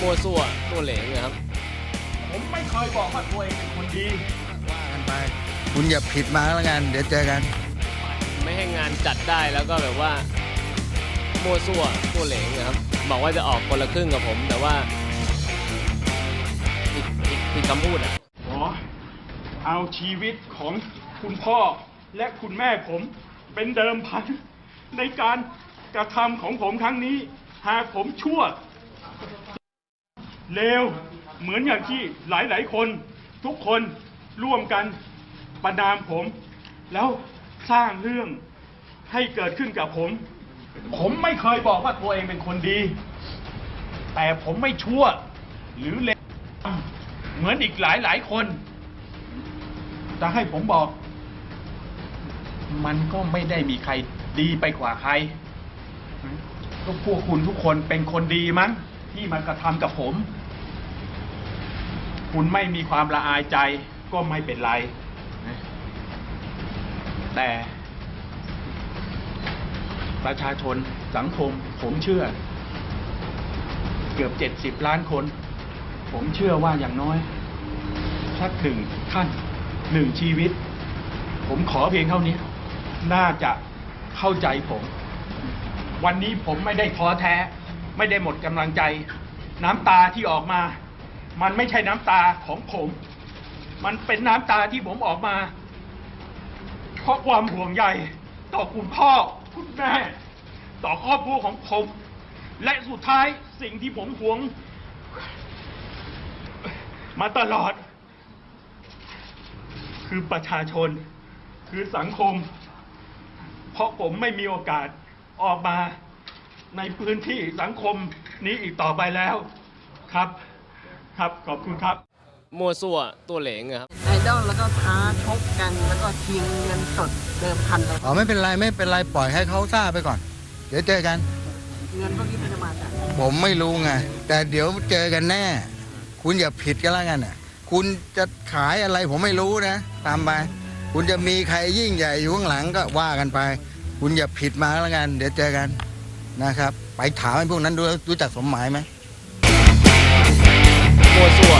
มั่วซั่วตัวเหลงนะครับ ผมไม่เคยบอกว่าตัวเองเป็นคนดี ว่ากันไป คุณอย่าผิดมาแล้วกัน เดี๋ยวเจอกัน ไม่ให้งานจัดได้แล้วก็แบบว่ามั่วซั่วตัวเหลงนะครับ บอกว่าจะออกคนละครึ่งกับผม แต่ว่าผิดผิดผิดคำพูดอะ ขอเอาชีวิตของคุณพ่อและคุณแม่ผมเป็นเดิมพัน ในการกระทำของผมครั้งนี้ หากผมชั่ว เลวเหมือนอย่างที่หลายๆ คนทุกคนร่วมกันประนามผม แล้วสร้างเรื่องให้เกิดขึ้นกับผม ผมไม่เคยบอกว่าตัวเองเป็นคนดี แต่ผมไม่ชั่ว หรือเลวเหมือนอีกหลายหลายๆคนจะให้ผมบอก มันก็ไม่ได้มีใครดีไปกว่าใครก็พวกคุณทุกคนเป็นคนดีมั้ง ที่มากระทำกับผม คุณไม่มีความละอายใจก็ไม่เป็นไร แต่ ประชาชนสังคมผมเชื่อ เกือบเจ็ดสิบล้านคน ผมเชื่อว่าอย่างน้อยสักหนึ่งท่านหนึ่งชีวิต ผมขอเพียงเท่านี้ น่าจะเข้าใจผม วันนี้ผมไม่ได้ท้อแท้ ไม่ได้หมดกำลังใจ น้ำตาที่ออกมา มันไม่ใช่น้ำตาของผม มันเป็นน้ำตาที่ผมออกมา เพราะความห่วงใยต่อคุณพ่อคุณแม่ ต่อครอบครัวของผม และสุดท้ายสิ่งที่ผมห่วง มาตลอด คือประชาชน คือสังคม เพราะผมไม่มีโอกาสออกมา ในพื้นที่สังคมนี้อีกต่อไปแล้วครับ ครับขอบคุณครับมั่วซั่วตัวเหลงอะครับไอดอลแล้วก็ท้าชกกันแล้วก็ชิงเงินสดเดิมพันเลยอ๋อไม่เป็นไรไม่เป็นไรปล่อยให้เขาซ่าไปก่อน เดี๋ยวเจอกัน เงินพวกนี้มันจะมาจากผมไม่รู้ไงแต่เดี๋ยวเจอกันแน่ คุณอย่าผิดกันแล้วกันน่ะ คุณจะขายอะไรผมไม่รู้นะ ตามไป คุณจะมีใครยิ่งใหญ่อยู่ข้างหลังก็ว่ากันไป คุณอย่าผิดมาแล้วกัน เดี๋ยวเจอกัน นะครับ ไปถามไอ้พวกนั้นดูรู้จักสมหมายไหมมั่วซั่ว